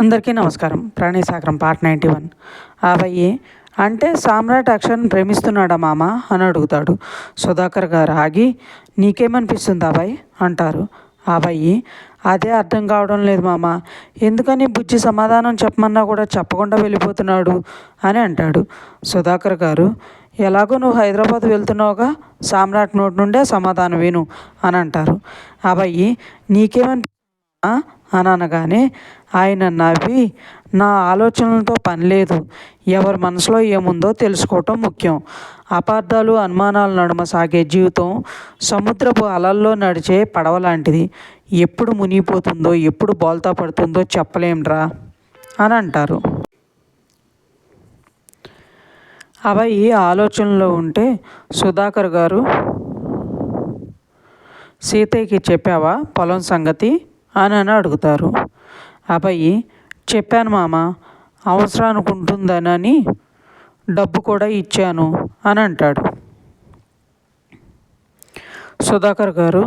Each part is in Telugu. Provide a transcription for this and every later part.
అందరికీ నమస్కారం. ప్రాణిసాగరం పార్ట్ నైంటీ వన్. అవయ్యి అంటే సామ్రాట్ అక్షర్ని ప్రేమిస్తున్నాడా మామ? అని అడుగుతాడు. సుధాకర్ గారు ఆగి నీకేమనిపిస్తుంది అబ్బాయి అంటారు. అబ్బాయి అదే అర్థం కావడం లేదు మామ. ఎందుకని బుజ్జి సమాధానం చెప్పమన్నా కూడా చెప్పకుండా వెళ్ళిపోతున్నాడు? అని అంటాడు. సుధాకర్ గారు ఎలాగో నువ్వు హైదరాబాద్ వెళ్తున్నావుగా? సామ్రాట్ నోటి నుండే సమాధానం విను అని అంటారు. అబ్బాయి నీకేమని అని అనగానే ఆయన నవ్వి నా ఆలోచనలతో పని లేదు. ఎవరి మనసులో ఏముందో తెలుసుకోవటం ముఖ్యం. అపార్థాలు అనుమానాల నడుమ సాగే జీవితం సముద్రపు అలల్లో నడిచే పడవ లాంటిది. ఎప్పుడు మునిగిపోతుందో ఎప్పుడు బోల్తా పడుతుందో చెప్పలేంరా అని అంటారు. అబ్బాయి ఆలోచనలో ఉంటే సుధాకర్ గారు సీతయ్యకి చెప్పావా పొలం సంగతి? అని అని అడుగుతారు. అబ్బాయి చెప్పాను మామ అవసరానికి ఉంటుందనని డబ్బు కూడా ఇచ్చాను అని అంటాడు సుధాకర్ గారు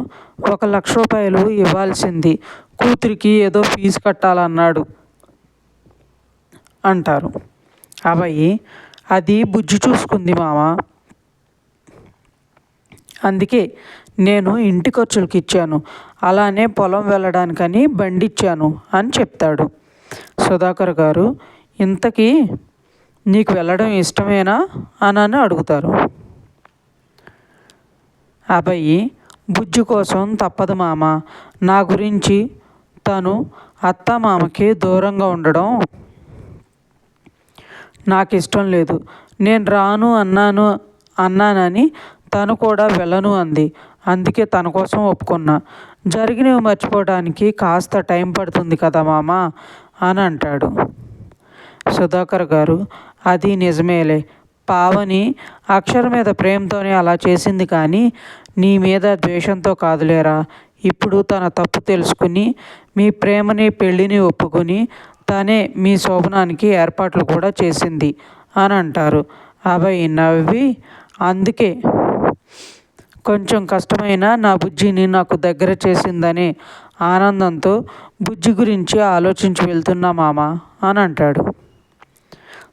ఒక లక్ష రూపాయలు ఇవ్వాల్సింది. కూతురికి ఏదో ఫీజు కట్టాలన్నాడు అంటారు. అబ్బాయి అది బుజ్జి చూసుకుంది మామ. అందుకే నేను ఇంటి ఖర్చులకి ఇచ్చాను. అలానే పొలం వెళ్ళడానికని బండి ఇచ్చాను అని చెప్తాడు. సుధాకర్ గారు ఇంతకీ నీకు వెళ్ళడం ఇష్టమేనా? అని అని అడుగుతారు. అబ్బాయి బుజ్జు కోసం తప్పదు మామ. నా గురించి తను అత్త మామకి దూరంగా ఉండడం నాకు ఇష్టం లేదు. నేను రాను అన్నాను అన్నానని తను కూడా వెళ్ళను అంది. అందుకే తన కోసం ఒప్పుకున్నా. జరిగినవి మర్చిపోవడానికి కాస్త టైం పడుతుంది కదా మామ? అని అంటాడు. సుధాకర్ గారు అది నిజమేలే. పావని అక్షర మీద ప్రేమతోనే అలా చేసింది కానీ నీ మీద ద్వేషంతో కాదులేరా. ఇప్పుడు తన తప్పు తెలుసుకుని మీ ప్రేమని పెళ్ళిని ఒప్పుకొని తనే మీ శోభనానికి ఏర్పాట్లు కూడా చేసింది అని అంటారు. అబ్బాయి నవ్వి అందుకే కొంచెం కష్టమైన నా బుజ్జిని నాకు దగ్గర చేసిందనే ఆనందంతో బుజ్జి గురించి ఆలోచించి వెళ్తున్నా మామ అని అంటాడు.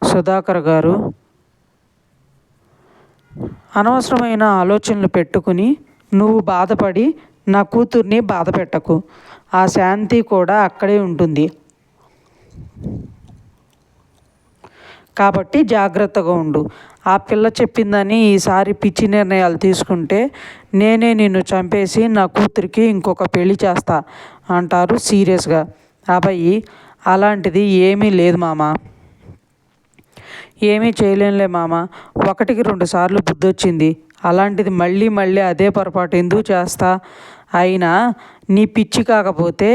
సుధాకర్ గారు అనవసరమైన ఆలోచనలు పెట్టుకుని నువ్వు బాధపడి నా కూతుర్ని బాధ పెట్టకు ఆ శాంతి కూడా అక్కడే ఉంటుంది. కాబట్టి జాగ్రత్తగా ఉండు. ఆ పిల్ల చెప్పిందని ఈసారి పిచ్చి నిర్ణయాలు తీసుకుంటే నేనే నిన్ను చంపేసి నా కూతురికి ఇంకొక పెళ్ళి చేస్తా అంటారు సీరియస్గా. అబ్బాయి అలాంటిది ఏమీ లేదు మామ. ఏమీ చేయలేనులే మామ. ఒకటికి రెండు సార్లు బుద్ధొచ్చింది. అలాంటిది మళ్ళీ మళ్ళీ అదే పొరపాటు ఎందుకు చేస్తా? అయినా నీ పిచ్చి కాకపోతే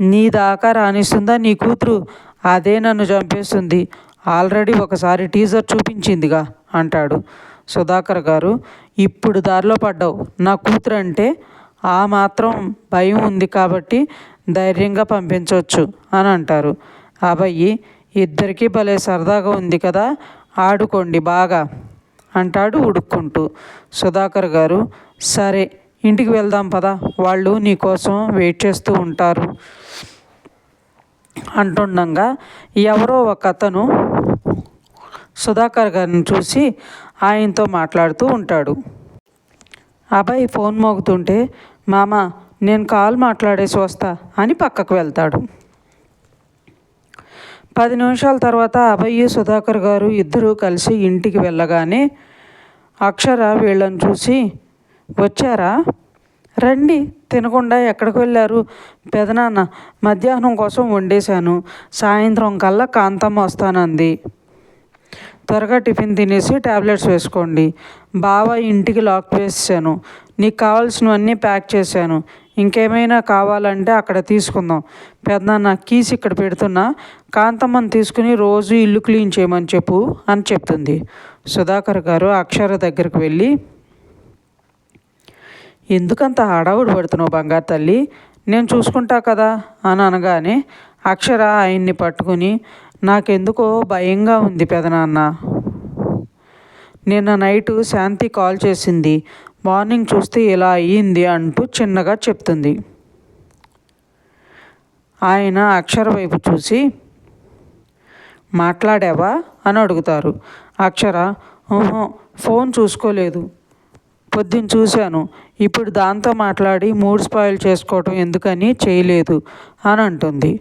నీ దాకా రాణిస్తుందా నీ కూతురు? అదే నన్ను చంపేస్తుంది. ఆల్రెడీ ఒకసారి టీజర్ చూపించిందిగా అంటాడు సుధాకర్ గారు. ఇప్పుడు దారిలో పడ్డావు. నా కూతురు అంటే ఆ మాత్రం భయం ఉంది కాబట్టి ధైర్యంగా పంపించవచ్చు అని అంటారు. అబ్బాయి ఇద్దరికీ భలే సరదాగా ఉంది కదా ఆడుకోండి బాగా అంటాడు ఉడుక్కుంటూ. సుధాకర్ గారు సరే ఇంటికి వెళ్దాం పదా వాళ్ళు నీకోసం వెయిట్ చేస్తూ ఉంటారు. అంటుండగా ఎవరో ఒక అతను సుధాకర్ గారిని చూసి ఆయనతో మాట్లాడుతూ ఉంటాడు. అబ్బాయి ఫోన్ మోగుతుంటే మామ నేను కాల్ మాట్లాడేసి వస్తా అని పక్కకు వెళ్తాడు. పది నిమిషాల తర్వాత అభయ్య సుధాకర్ గారు ఇద్దరూ కలిసి ఇంటికి వెళ్ళగానే అక్షర వీళ్ళని చూసి వచ్చారా? రండి తినకుండా ఎక్కడికి వెళ్ళారు? పెదనాన్న మధ్యాహ్నం కోసం వండేశాను. సాయంత్రం కల్లా కాంతమ్మ వస్తానంది. త్వరగా టిఫిన్ తినేసి ట్యాబ్లెట్స్ వేసుకోండి. బావ ఇంటికి లాక్ వేసాను నీకు కావాల్సినవన్నీ ప్యాక్ చేశాను. ఇంకేమైనా కావాలంటే అక్కడ తీసుకుందాం. పెద్దన్న కీస్ ఇక్కడ పెడుతున్నా. కాంతమ్మని తీసుకుని రోజు ఇల్లు క్లీన్ చేయమని చెప్పు అని చెప్తుంది. సుధాకర్ గారు అక్షర దగ్గరికి వెళ్ళి ఎందుకంత హడావుడి పడుతున్నావు బంగారు తల్లి? నేను చూసుకుంటా కదా అని అనగానే అక్షర ఆయన్ని పట్టుకుని నాకెందుకో భయంగా ఉంది పెదనాన్న. నిన్న నైటు శాంతి కాల్ చేసింది. మార్నింగ్ చూస్తే ఇలా అయ్యింది అంటూ చిన్నగా చెప్తుంది. ఆయన అక్షర వైపు చూసి మాట్లాడావా? అని అడుగుతారు. అక్షర ఓహో ఫోన్ చూసుకోలేదు. పొద్దున్న చూశాను. ఇప్పుడు దాంతో మాట్లాడి మూడ్ స్పాయిల్ చేసుకోవటం ఎందుకని చేయలేదు అని అంటుంది.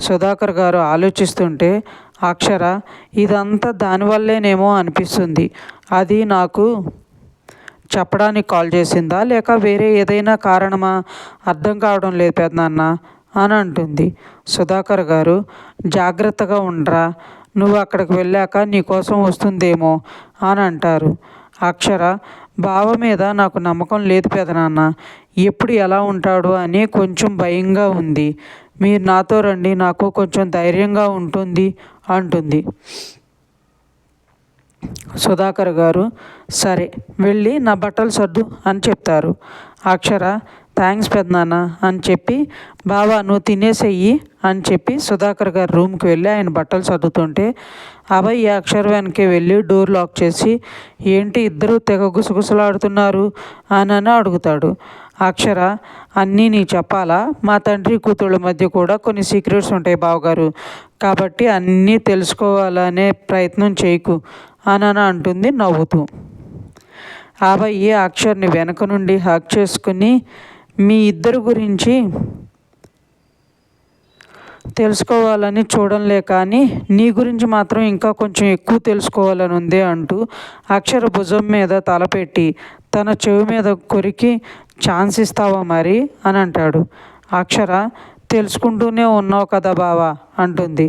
సుధాకర్ గారు ఆలోచిస్తుంటే అక్షర ఇదంతా దానివల్లేనేమో అనిపిస్తుంది. అది నాకు చెప్పడానికి కాల్ చేసిందా? లేక వేరే ఏదైనా కారణమా? అర్థం కావడం లేదు పెద్దనాన్న అని అంటుంది. సుధాకర్ గారు జాగ్రత్తగా ఉండరా? నువ్వు అక్కడికి వెళ్ళాక నీకోసం వస్తుందేమో అని అంటారు. అక్షర బావ మీద నాకు నమ్మకం లేదు పెదనాన్న ఎప్పుడు ఎలా ఉంటాడు అని కొంచెం భయంగా ఉంది. మీరు నాతో రండి నాకు కొంచెం ధైర్యంగా ఉంటుంది అంటుంది. సుధాకర్ గారు సరే వెళ్ళి నా బట్టలు సర్దు అని చెప్తారు. అక్షర థ్యాంక్స్ పెద్దనాన్న అని చెప్పి బావా నువ్వు తినేసేయి అని చెప్పి సుధాకర్ గారి రూమ్కి వెళ్ళి ఆయన బట్టలు సర్దుతుంటే అభయ్ అక్షర వెనక్కి వెళ్ళి డోర్ లాక్ చేసి ఏంటి ఇద్దరు తెగ గుసగుసలాడుతున్నారు అని అని అడుగుతాడు. అక్షర అన్నీ నీ చెప్పాలా? మా తండ్రి కూతుళ్ళ మధ్య కూడా కొన్ని సీక్రెట్స్ ఉంటాయి బావగారు. కాబట్టి అన్నీ తెలుసుకోవాలనే ప్రయత్నం చేయకు అని అని అంటుంది నవ్వుతూ. అభయ్ అక్షర్ని వెనక నుండి హక్ చేసుకుని మీ ఇద్దరు గురించి తెలుసుకోవాలని చూడంలే కానీ నీ గురించి మాత్రం ఇంకా కొంచెం ఎక్కువ తెలుసుకోవాలని ఉంది అంటూ అక్షర భుజం మీద తలపెట్టి తన చెవి మీద కొరికి ఛాన్స్ ఇస్తావా మరి అని అంటాడు. అక్షర తెలుసుకుంటూనే ఉన్నావు కదా బావా అంటుంది.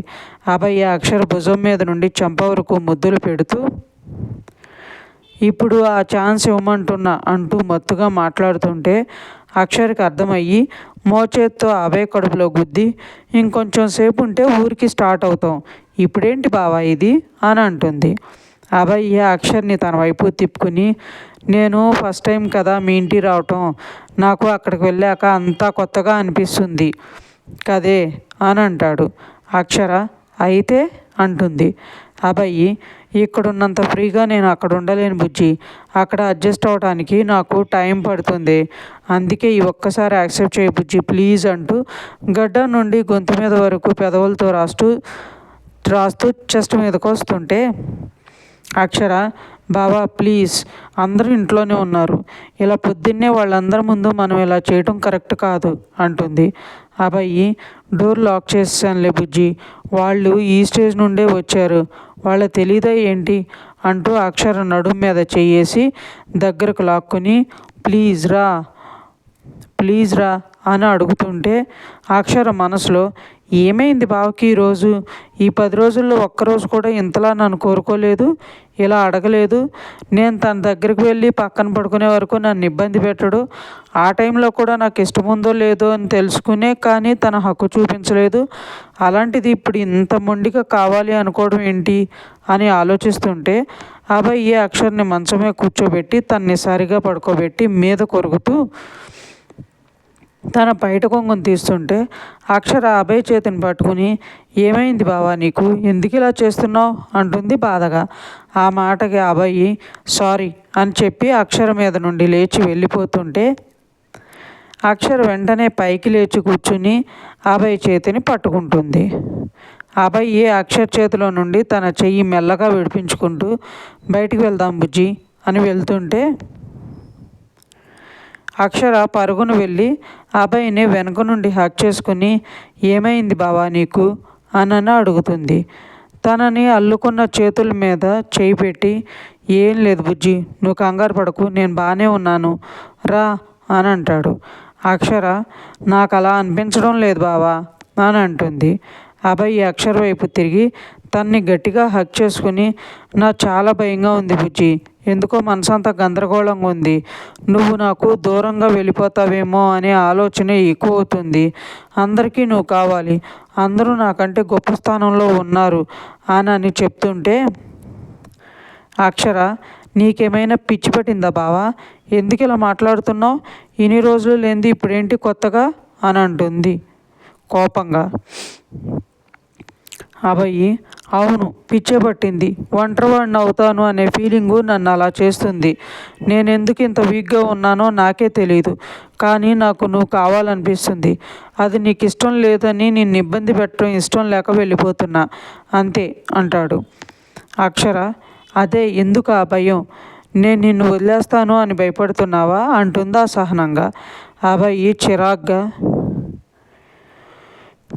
అభయ్య అక్షర భుజం మీద నుండి చెంప వరకు ముద్దులు పెడుతూ ఇప్పుడు ఆ ఛాన్స్ ఇవ్వమంటున్నా అంటూ మత్తుగా మాట్లాడుతుంటే అక్షరికి అర్థమయ్యి మోచేత్తో అవే కడుపులో గుద్ది ఇంకొంచెం సేపు ఉంటే ఊరికి స్టార్ట్ అవుతాం. ఇప్పుడేంటి బావా ఇది? అని అంటుంది. అభయ్య అక్షర్ని తన వైపు తిప్పుకుని నేను ఫస్ట్ టైం కదా మీ ఇంటి రావటం. నాకు అక్కడికి వెళ్ళాక అంతా కొత్తగా అనిపిస్తుంది. కదే అని అంటాడు. అక్షర అయితే? అంటుంది. అబ్బాయి ఇక్కడ ఉన్నంత ఫ్రీగా నేను అక్కడ ఉండలేను బుజ్జి. అక్కడ అడ్జస్ట్ అవడానికి నాకు టైం పడుతుంది. అందుకే ఈ ఒక్కసారి యాక్సెప్ట్ చేయ బుజ్జి ప్లీజ్ అంటూ గడ్డ నుండి గొంతు మీద వరకు పెదవులతో రాస్తూ రాస్తూ చెస్ట్ మీదకి వస్తుంటే అక్షర బాబా ప్లీజ్ అందరూ ఇంట్లోనే ఉన్నారు. ఇలా పొద్దున్నే వాళ్ళందరి ముందు మనం ఇలా చేయటం కరెక్ట్ కాదు అంటుంది. అబ్బాయి డోర్ లాక్ చేసానులే బుజ్జి. వాళ్ళు ఈ స్టేజ్ నుండే వచ్చారు. వాళ్ళ తెలీదా ఏంటి అంటూ అక్షర నడుం మీద చెయ్యేసి దగ్గరకు లాక్కుని ప్లీజ్ రా ప్లీజ్ రా అని అడుగుతుంటే అక్షర మనసులో ఏమైంది బావకి ఈరోజు ఈ పది రోజుల్లో ఒక్కరోజు కూడా ఇంతలా నన్ను కోరుకోలేదు ఇలా అడగలేదు. నేను తన దగ్గరికి వెళ్ళి పక్కన పడుకునే వరకు నన్ను ఇబ్బంది పెట్టడు. ఆ టైంలో కూడా నాకు ఇష్టం ఉందో లేదో అని తెలుసుకునే కానీ తన హక్కు చూపించలేదు. అలాంటిది ఇప్పుడు ఇంత మొండిగా కావాలి అనుకోవడం ఏంటి? అని ఆలోచిస్తుంటే అబ్బాయి ఏ అక్షర్ని మంచమే కూర్చోబెట్టి తన్ని సరిగా పడుకోబెట్టి మీద కొరుకుతూ తన బయట కొంగును తీస్తుంటే అక్షర అభయ్ చేతిని పట్టుకుని ఏమైంది బావా నీకు? ఎందుకు ఇలా చేస్తున్నావు? అంటుంది బాధగా. ఆ మాటకి అభయ్ సారీ అని చెప్పి అక్షర మీద నుండి లేచి వెళ్ళిపోతుంటే అక్షర వెంటనే పైకి లేచి కూర్చుని అభయ్ చేతిని పట్టుకుంటుంది. అభయ్ అక్షర్ చేతిలో నుండి తన చెయ్యి మెల్లగా విడిపించుకుంటూ బయటికి వెళ్దాం బుజ్జి అని వెళ్తుంటే అక్షర పరుగును వెళ్ళి అభయ్ని వెనక నుండి హక్ చేసుకుని ఏమైంది బావా నీకు? అని అడుగుతుంది. తనని అల్లుకున్న చేతుల మీద చేయి పెట్టి ఏం లేదు బుజ్జి నువ్వు కంగారు పడకు నేను బాగానే ఉన్నాను రా అని అంటాడు. అక్షర నాకు అలా అనిపించడం లేదు బావా అని అంటుంది. అబ్బాయి అక్షర వైపు తిరిగి తన్ని గట్టిగా హక్ చేసుకుని నా చాలా భయంగా ఉంది బుజ్జి ఎందుకో మనసంతా గందరగోళంగా ఉంది. నువ్వు నాకు దూరంగా వెళ్ళిపోతావేమో అనే ఆలోచన ఎక్కువ అవుతుంది అందరికీ నువ్వు కావాలి. అందరూ నాకంటే గొప్ప స్థానంలో ఉన్నారు అని అని చెప్తుంటే అక్షర నీకేమైనా పిచ్చి పట్టిందా బావా? ఎందుకు ఇలా మాట్లాడుతున్నావు? ఇన్ని రోజులు లేనిది ఇప్పుడేంటి కొత్తగా? అని అంటుంది కోపంగా. అభయ్ అవును పిచ్చే పట్టింది. ఒంటరివాడిని అవుతాను అనే ఫీలింగు నన్ను అలా చేస్తుంది. నేను ఎందుకు ఇంత వీక్గా ఉన్నానో నాకే తెలియదు కానీ నాకు నువ్వు కావాలనిపిస్తుంది. అది నీకు ఇష్టం లేదని నిన్ను ఇబ్బంది పెట్టడం ఇష్టం లేక వెళ్ళిపోతున్నా. అంతే అంటాడు. అక్షర అదే ఎందుకు ఆ భయం నేను నిన్ను వదిలేస్తాను అని భయపడుతున్నావా? అంటుందా సహనంగా అబ్బాయి చిరాగ్గా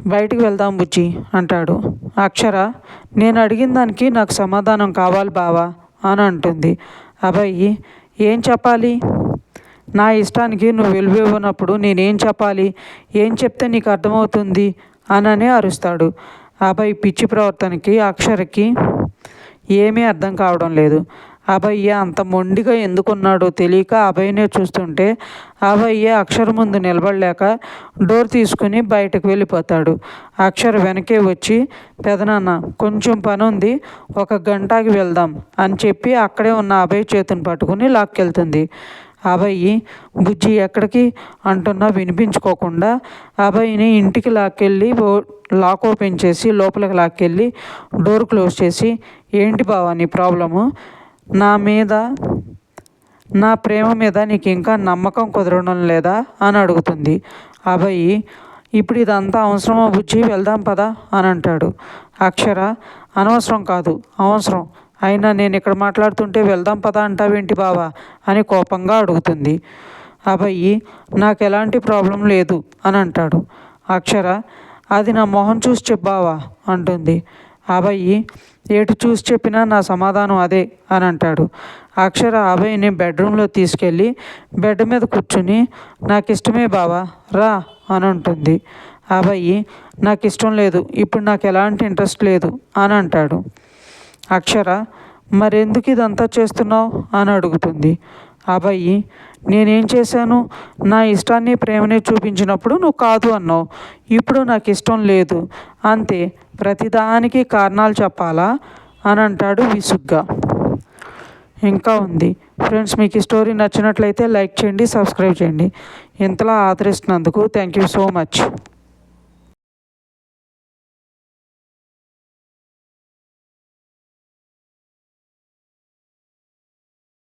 బయటికి వెళ్దాం బుజ్జి అంటాడు. అక్షర నేను అడిగిన దానికి నాకు సమాధానం కావాలి బావా అని అంటుంది. అబ్బాయి ఏం చెప్పాలి? నా ఇష్టానికి నువ్వు వెలువివ్వనప్పుడు నేనేం చెప్పాలి? ఏం చెప్తే నీకు అర్థమవుతుంది? అననే అరుస్తాడు. అబ్బాయి పిచ్చి ప్రవర్తనకి అక్షరకి ఏమీ అర్థం కావడం లేదు. అభయ్య అంత మొండిగా ఎందుకున్నాడో తెలియక అభయ్యనే చూస్తుంటే అభయ్య అక్షర ముందు నిలబడలేక డోర్ తీసుకుని బయటకు వెళ్ళిపోతాడు. అక్షర వెనకే వచ్చి పెదనాన్న కొంచెం పని ఉంది ఒక గంటకి వెళ్దాం అని చెప్పి అక్కడే ఉన్న అభయ్ చేతిని పట్టుకుని లాక్కెళ్తుంది. అభయ్ బుజ్జి ఎక్కడికి? అంటున్నా వినిపించుకోకుండా. అభయ్ని ఇంటికి లాక్కెళ్ళి లాక్ ఓపెన్ చేసి లోపలికి లాక్కెళ్ళి డోర్ క్లోజ్ చేసి ఏంటి బావా నీ ప్రాబ్లము? నా మీద నా ప్రేమ మీద నీకు ఇంకా నమ్మకం కుదరడం లేదా అని అడుగుతుంది. అభయ్ ఇప్పుడు ఇదంతా అవసరమా బుజ్జి? వెళ్దాం పదా అని అంటాడు. అక్షర అనవసరం కాదు అవసరం. అయినా నేను ఇక్కడ మాట్లాడుతుంటే వెళ్దాం పదా అంటావేంటి బావా? అని కోపంగా అడుగుతుంది. అభయ్ నాకు ఎలాంటి ప్రాబ్లం లేదు అని అంటాడు. అక్షర అది నా మొహం చూసి చెప్పావా అంటుంది. అభయ్ ఏటు చూసి చెప్పినా నా సమాధానం అదే అని అంటాడు. అక్షర అభయ్ని బెడ్రూమ్లో తీసుకెళ్ళి బెడ్ మీద కూర్చుని నాకు ఇష్టమే బావా రా అని అంటుంది. అభయ్ నాకు ఇష్టం లేదు ఇప్పుడు నాకు ఎలాంటి ఇంట్రెస్ట్ లేదు అని అంటాడు. అక్షర మరెందుకు ఇదంతా చేస్తున్నావు? అని అడుగుతుంది. అభయ్ నేనేం చేశాను? నా ఇష్టాన్ని ప్రేమనే చూపించినప్పుడు నువ్వు కాదు అన్నావు. ఇప్పుడు నాకు ఇష్టం లేదు. అంతే. ప్రతిదానికి కారణాలు చెప్పాలా? అని అంటాడు విసుగ్గా. ఇంకా ఉంది. ఫ్రెండ్స్ మీకు ఈ స్టోరీ నచ్చినట్లయితే లైక్ చేయండి సబ్స్క్రైబ్ చేయండి. ఇంతలా ఆదరిస్తున్నందుకు థ్యాంక్ యూ సో మచ్.